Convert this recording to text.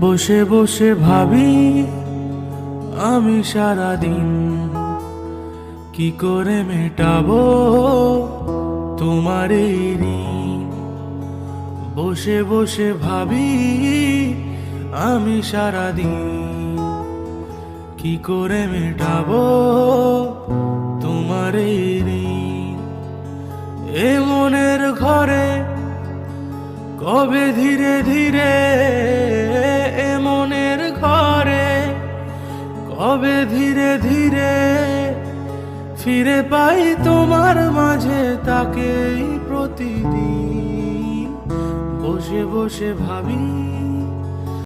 বসে বসে ভাবি, আমি সারাদিন কি করে মেটাবো তোমার এই ঋণ? বসে বসে ভাবি, আমি সারাদিন কি করে মেটাবো তোমার এই ঋণ? এ মনের ঘরে কবে ধীরে ধীরে কবে ধীরে ধীরে ফিরে পাই তোমার মাঝে তাকেই প্রতিদিন। বসে বসে ভাবি